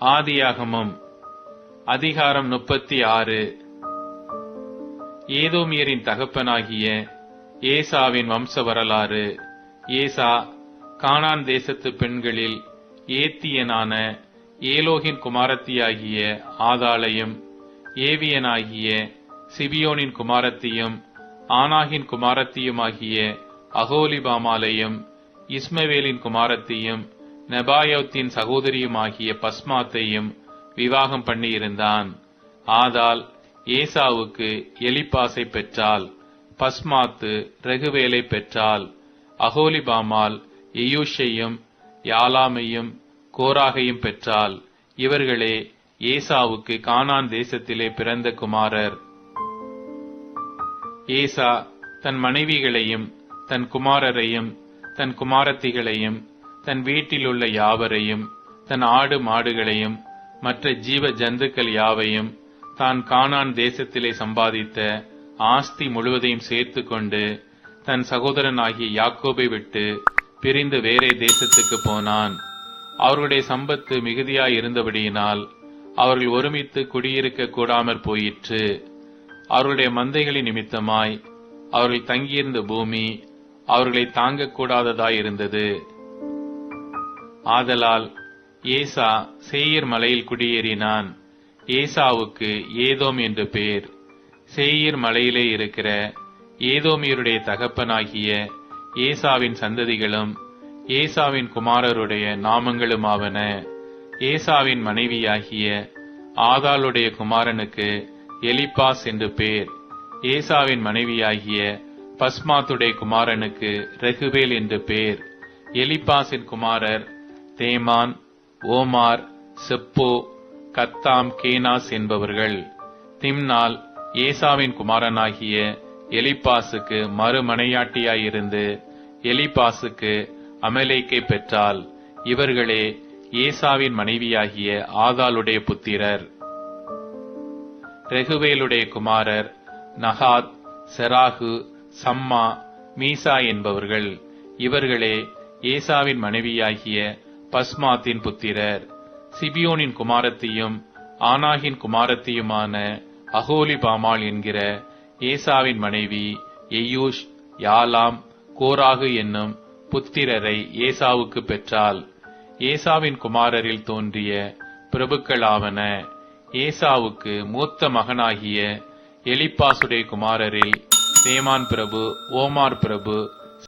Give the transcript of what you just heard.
ஆதியாகமம் அதிகாரம் முப்பத்தி ஆறு. ஏதோமியரின் தகப்பனாகிய ஏசாவின் வம்ச வரலாறு ஏசா கானான் தேசத்து பெண்களில் ஏத்தியனான ஏலோகின் குமாரத்தியாகிய ஆதாளையும் ஏவியனாகிய சிபியோனின் குமாரத்தியும் ஆனாகின் குமாரத்தியுமாகிய அகோலிபாமாலையும் இஸ்மவேலின் குமாரத்தியும் நெபாயோத்தின் சகோதரியுமாகிய பஸ்மாத்தையும் விவாகம் பண்ணியிருந்தான். ஆதால் ஏசாவுக்கு எலிப்பாசை பெற்றாள் பஸ்மாத்து ரெகுவேலை பெற்றாள் அகோலிபாமால் எயூஷையும் யாலாமையும் கோராகையும் பெற்றாள். இவர்களே ஏசாவுக்கு கானான் தேசத்திலே பிறந்த குமாரர். ஏசா தன் மனைவிகளையும் தன் குமாரரையும் தன் குமாரத்திகளையும் தன் வீட்டில் உள்ள யாவரையும் தன் ஆடு மாடுகளையும் மற்ற ஜீவ ஜந்துக்கள் யாவையும் தான் கானான் தேசத்திலே சம்பாதித்த ஆஸ்தி முழுவதையும் சேர்த்து கொண்டு தன் சகோதரனாகிய யாக்கோபை விட்டு பிரிந்து வேறே தேசத்துக்கு போனான். அவர்களுடைய சம்பத்து மிகுதியாய் இருந்தபடியினால் அவர்கள் ஒருமித்து குடியிருக்க கூடாமற் போயிற்று. அவர்களுடைய மந்தைகளின் நிமித்தமாய் அவர்கள் தங்கியிருந்த பூமி அவர்களை தாங்கக்கூடாததாயிருந்தது. இருந்தது ஆதலால் ஏசா சேயீர் மலையில் குடியேறினான். ஏசாவுக்கு ஏதோம் என்று பேர். சேயீர் மலையிலே இருக்கிற ஏதோமியருடைய தகப்பனாகிய ஏசாவின் சந்ததிகளும் ஏசாவின் குமாரருடைய நாமங்களுமாவன ஏசாவின் மனைவியாகிய ஆதாளுடைய குமாரனுக்கு எலிபாஸ் என்று பேர். ஏசாவின் மனைவியாகிய பஸ்மாத்துடைய குமாரனுக்கு ரெகுவேல் என்று பேர். எலிபாஸின் குமாரர் தேமான் ஓமார் செப்போ கத்தாம் கேனாஸ் என்பவர்கள். திம்னால் ஏசாவின் குமாரனாகிய எலிபாசுக்கு மறுமனையாட்டியாயிருந்து எலிபாசுக்கு அமலேக்கை பெற்றால் இவர்களே ஏசாவின் மனைவியாகிய ஆதாளுடைய புத்திரர். ரெகுவேலுடைய குமாரர் நகாத் செராகு சம்மா மீசா என்பவர்கள். இவர்களே ஏசாவின் மனைவியாகிய பஸ்மாத்தின் புத்திரர் சிபியோனின் குமாரத்தையும் ஆனாகின் குமாரத்தையுமான அகோலி பாமாள் என்கிற ஏசாவின் மனைவி எயூஷ் யாலாம் கோராகு என்னும் புத்திரரை ஏசாவுக்கு பெற்றாள். ஏசாவின் குமாரரில் தோன்றிய பிரபுக்களாவன ஏசாவுக்கு மூத்த மகனாகிய எலிப்பாசுடைய குமாரரில் தேமான் பிரபு ஓமார் பிரபு